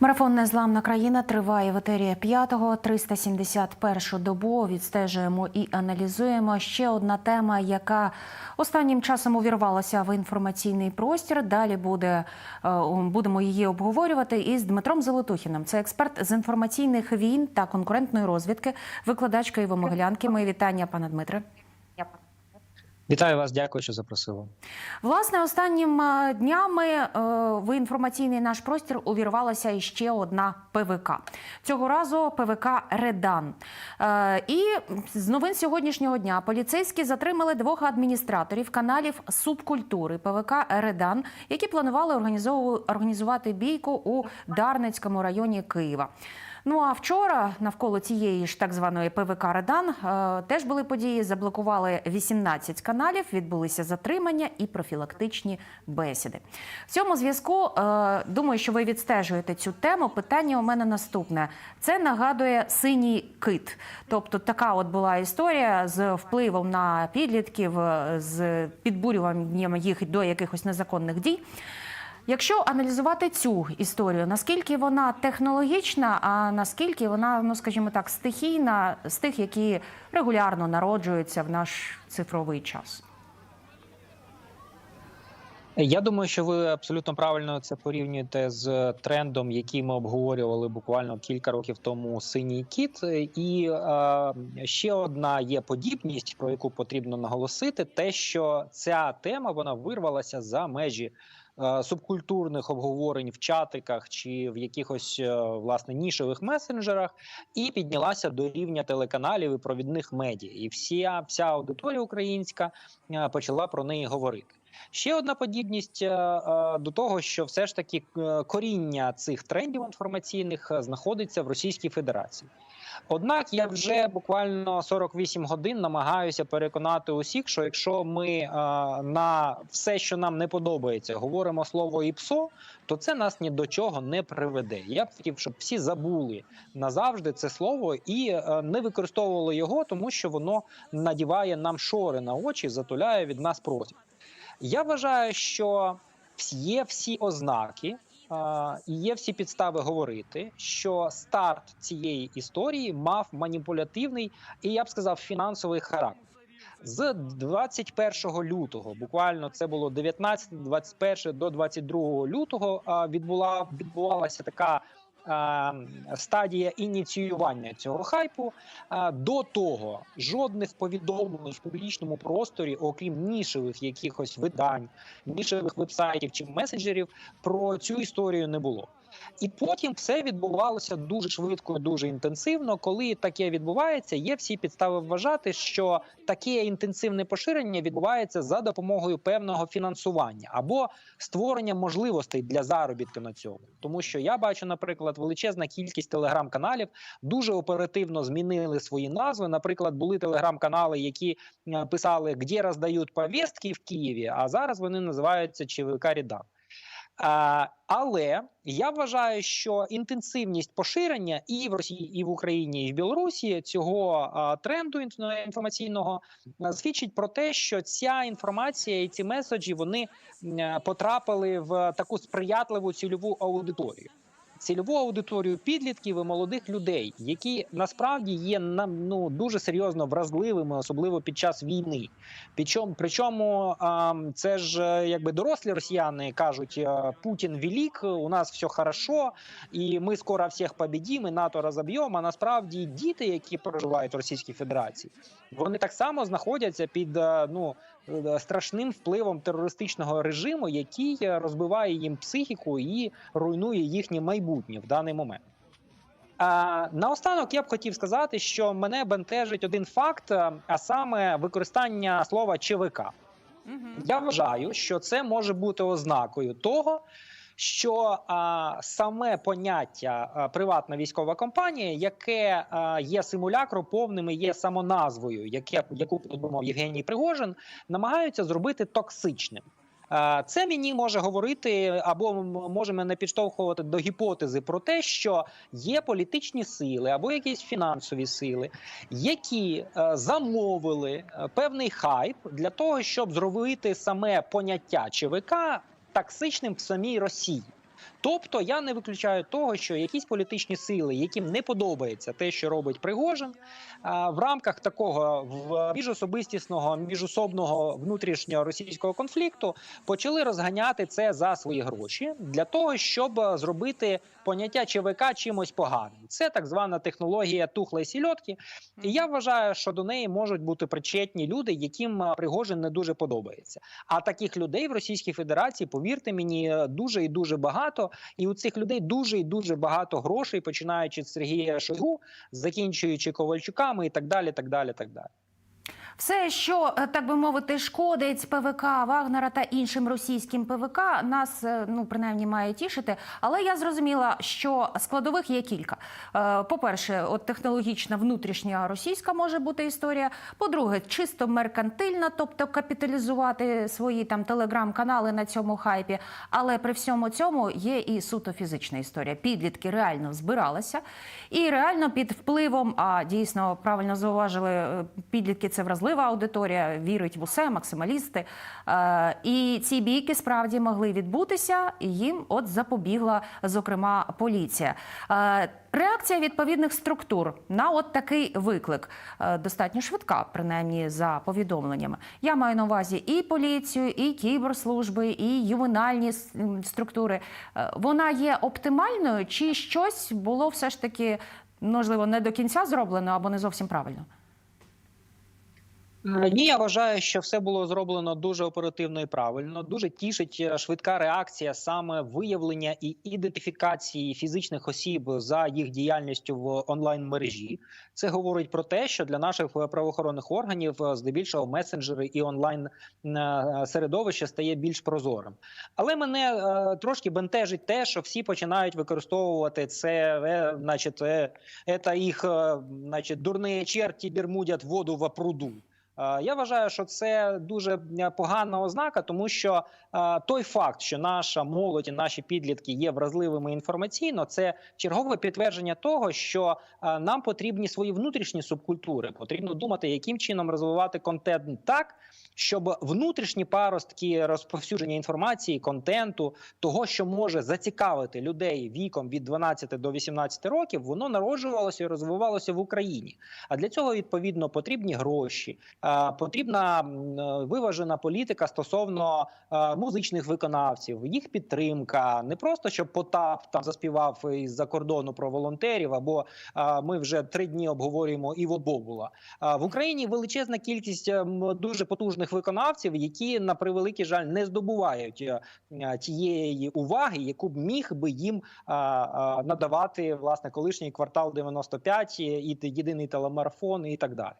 Марафон Незламна країна триває в етері 5-го, 371 добу. Відстежуємо і аналізуємо. Ще одна тема, яка останнім часом увірвалася в інформаційний простір. Далі буде е, будемо її обговорювати із Дмитром Золотухіним. Це експерт з інформаційних війн та конкурентної розвідки, викладач Києво-Могилянки. Мої вітання, пане Дмитре. Вітаю вас, дякую, що запросили. Власне, останнім е, днями е, в інформаційний наш простір увірвалася іще одна ПВК. Цього разу ПВК Редан. Е, І з новин сьогоднішнього дня поліцейські затримали двох адміністраторів каналів субкультури ПВК Редан, які планували організувати бійку у Дарницькому районі Києва. Ну а вчора навколо цієї ж так званої ПВК Редан е, теж були події. Заблокували 18 каналів, відбулися затримання і профілактичні бесіди. В цьому зв'язку е, думаю, що ви відстежуєте цю тему. Питання у мене наступне: це нагадує синій кит. Тобто, така от була історія з впливом на підлітків, е, з підбурюванням їх до якихось незаконних дій. Якщо аналізувати цю історію, наскільки вона технологічна, а наскільки вона, ну скажімо так, стихійна з тих, які регулярно народжуються в наш цифровий час? Я думаю, що ви абсолютно правильно це порівнюєте з трендом, який ми обговорювали буквально кілька років тому синій кіт. І е, ще одна є подібність, про яку потрібно наголосити: те, що ця тема вона вирвалася за межі. Субкультурних обговорень в чатиках чи в якихось е, власне нішевих месенджерах, і піднялася до рівня телеканалів і провідних медіа. І вся вся аудиторія українська е, почала про неї говорити. Ще одна подібність е, е, до того, що все ж таки е, коріння цих трендів інформаційних знаходиться в Російській Федерації. Однак я вже буквально 48 годин намагаюся переконати усіх, що якщо ми на все, що нам не подобається, говоримо слово ІПСО, то це нас ні до чого не приведе. Я б хотів, щоб всі забули назавжди це слово і не використовували його, тому що воно надіває нам шори на очі, затуляє від нас простір. Я вважаю, що є всі ознаки і є всі підстави говорити, що старт цієї історії мав маніпулятивний і я б сказав фінансовий характер. З 21 лютого, буквально це було 19, 21 до 22 лютого, відбула відбувалася така стадія ініціювання цього хайпу. До того жодних повідомлень в публічному просторі, окрім нішевих якихось видань, нішевих вебсайтів чи месенджерів, про цю історію не було. І потім все відбувалося дуже швидко, дуже інтенсивно. Коли таке відбувається, є всі підстави вважати, що таке інтенсивне поширення відбувається за допомогою певного фінансування або створення можливостей для заробітку на цьому. Тому що я бачу, наприклад, величезна кількість телеграм-каналів дуже оперативно змінили свої назви. Наприклад, були телеграм-канали, які е, писали, де роздають повістки в Києві, а зараз вони називаються ЧВК Рідан. А, але я вважаю, що інтенсивність поширення і в Росії, і в Україні, і в Білорусі цього тренду інф- інформаційного свідчить про те, що ця інформація і ці меседжі вони е, потрапили в таку сприятливу цільову аудиторію. Цільову аудиторію підлітків і молодих людей, які насправді є нам ну дуже серйозно вразливими, особливо під час війни. Причому, причому це ж е, якби дорослі росіяни кажуть: е, Путін велик, у нас все хорошо, і ми скоро всіх побідімо, і НАТО розоб'ємо. А насправді діти, які проживають в Російській Федерації, вони так само знаходяться під е, ну страшним впливом терористичного режиму, який е, розбиває їм психіку і руйнує їхнє майбутнє в даний момент. А, наостанок я б хотів сказати, що мене бентежить один факт, е, а саме використання слова ЧВК. Я вважаю, що це може бути ознакою того, що а, саме поняття а, приватна військова компанія, яке а, є симулякро повним і є самоназвою, яке яку придумав Євгеній Пригожин, намагаються зробити токсичним. Це мені може говорити або може мене підштовхувати до гіпотези про те, що є політичні сили або якісь фінансові сили, які замовили певний хайп для того, щоб зробити саме поняття ЧВК токсичним в самій Росії. Тобто я не виключаю того, що якісь політичні сили, яким не подобається те, що робить Пригожин, в рамках такого міжособистісного, міжособного внутрішнього російського конфлікту почали розганяти це за свої гроші для того, щоб зробити поняття ЧВК чимось поганим. Це так звана технологія тухлої сільотки. І я вважаю, що до неї можуть бути причетні люди, яким Пригожин не дуже подобається. А таких людей в Російській Федерації, повірте мені, дуже і дуже багато. І у цих людей дуже і дуже багато грошей, починаючи з Сергія Шойгу, закінчуючи Ковальчуками і так далі. так далі, так далі. Все, що е, так би мовити, шкодить ПВК Вагнера та іншим російським ПВК, нас е, ну принаймні має тішити. Але я зрозуміла, що складових є кілька. Е, По-перше, от технологічна внутрішня російська може бути історія. По-друге, чисто меркантильна, тобто капіталізувати свої там телеграм-канали на цьому хайпі. Але при всьому цьому є і суто фізична історія. Підлітки реально збиралися і реально під впливом, а дійсно правильно зауважили, підлітки це вразлива аудиторія, вірить в усе, максималісти. Е, І ці бійки справді могли відбутися, і їм от запобігла, зокрема, поліція. Е, Реакція відповідних структур на от такий виклик е, достатньо швидка, принаймні за повідомленнями. Я маю на увазі і поліцію, і кіберслужби, і ювенальні структури. Вона є оптимальною, чи щось було все ж таки можливо не до кінця зроблено або не зовсім правильно? Ні, я вважаю, що все було зроблено дуже оперативно і правильно. Дуже тішить е, швидка реакція саме виявлення і ідентифікації фізичних осіб за їх діяльністю в онлайн мережі. Це говорить про те, що для наших е, правоохоронних органів е, здебільшого месенджери і онлайн середовище стає більш прозорим. Але мене трошки бентежить те, що всі починають використовувати це, значить, це їх, значить, дурні черті бермудять воду в пруду. Е, Я вважаю, що це дуже е, погана ознака, тому що е, той факт, що наша молодь і наші підлітки є вразливими інформаційно, це чергове підтвердження того, що нам потрібні свої внутрішні субкультури. Потрібно думати, яким чином розвивати контент так, щоб внутрішні паростки розповсюдження інформації, контенту, того, що може зацікавити людей віком від 12 до 18 років, воно народжувалося і розвивалося в Україні. А для цього відповідно потрібні гроші, потрібна е, виважена політика стосовно е, музичних виконавців, їх підтримка. Не просто щоб Потап там заспівав із-за кордону про волонтерів, або е, ми вже три дні обговорюємо Іво Бобула. Е, В Україні величезна кількість е, дуже потужних виконавців, які на превеликий жаль не здобувають е, е, тієї уваги, яку б міг би їм надавати власне колишній квартал 95 і єдиний телемарафон і так далі.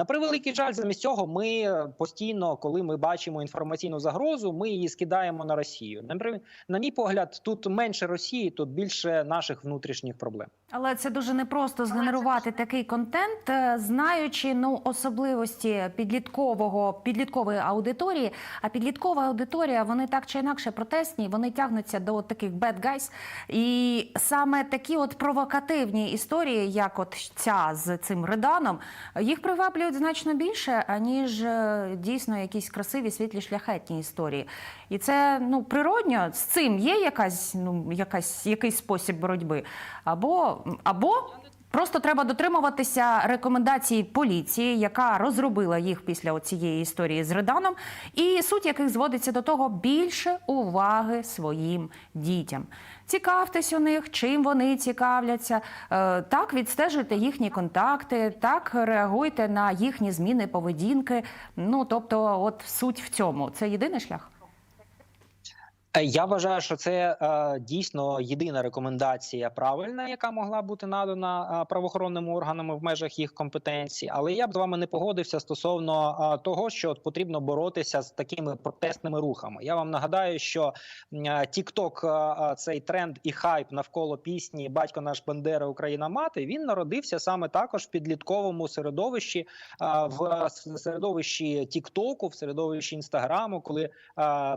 На, превеликий жаль, замість цього ми постійно, коли ми бачимо інформаційну загрозу, ми її скидаємо на Росію. На мій погляд, тут менше Росії, тут більше наших внутрішніх проблем. Але це дуже непросто згенерувати такий контент, е, знаючи ну особливості підліткового підліткової аудиторії. А підліткова аудиторія вони так чи інакше протестні, вони тягнуться до таких bad guys. І саме такі от провокативні історії, як от ця з цим реданом, їх приваблюють значно більше, аніж е, дійсно якісь красиві, світлі, шляхетні історії. І це ну природньо з цим є якась ну якась якийсь спосіб боротьби, або або. Просто треба дотримуватися рекомендацій поліції, яка розробила їх після цієї історії з Реданом, і суть яких зводиться до того більше уваги своїм дітям. Цікавтесь у них, чим вони цікавляться. Е, Так, відстежуйте їхні контакти, так реагуйте на їхні зміни поведінки. Ну тобто, от суть в цьому це єдиний шлях. Е, Я вважаю, що це е, дійсно єдина рекомендація правильна, яка могла бути надана е, правоохоронними органами в межах їх компетенції. Але я б з вами не погодився стосовно того, що от потрібно боротися з такими протестними рухами. Я вам нагадаю, що TikTok, цей тренд і хайп навколо пісні Батько наш Бандера, Україна мати він народився саме також в підлітковому середовищі, в середовищі Тіктоку, в середовищі Інстаграму, коли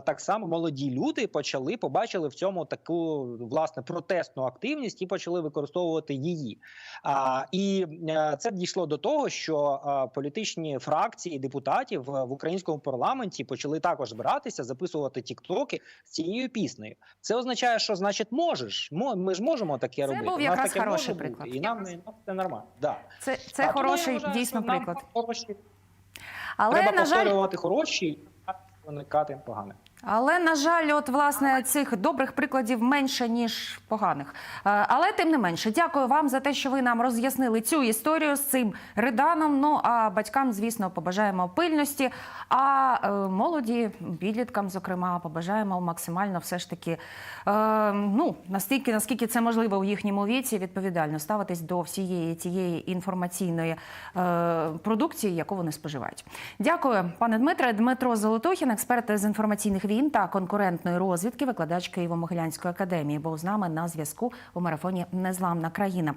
так само молоді люди люди почали побачили в цьому таку власне протестну активність і почали використовувати її. А, і е, це дійшло до того, що е, політичні фракції депутатів в в українському парламенті почали також збиратися, записувати тіктоки з цією піснею. Це означає, що значить можеш. Мо- Ми ж можемо таке Це робити. був якраз хороший може бути, приклад. І нам, і нам це нормально. Да. Це, А це тому хороший вважаю, дійсно приклад. Хороші, Але треба на жаль, повторювати хороші, а уникати поганих. Але на жаль, от власне цих добрих прикладів менше ніж поганих. Е, Але тим не менше, дякую вам за те, що ви нам роз'яснили цю історію з цим риданом. Ну а батькам, звісно, побажаємо пильності. А е, молоді, підліткам, зокрема, побажаємо максимально все ж таки, е, ну настільки, наскільки це можливо у їхньому віці, відповідально ставитись до всієї тієї інформаційної продукції, яку вони споживають. Дякую, пане Дмитре. Дмитро Золотухін, експерт з інформаційних війн та конкурентної розвідки, викладач Києво-Могилянської академії, був з нами на зв'язку у марафоні Незламна країна.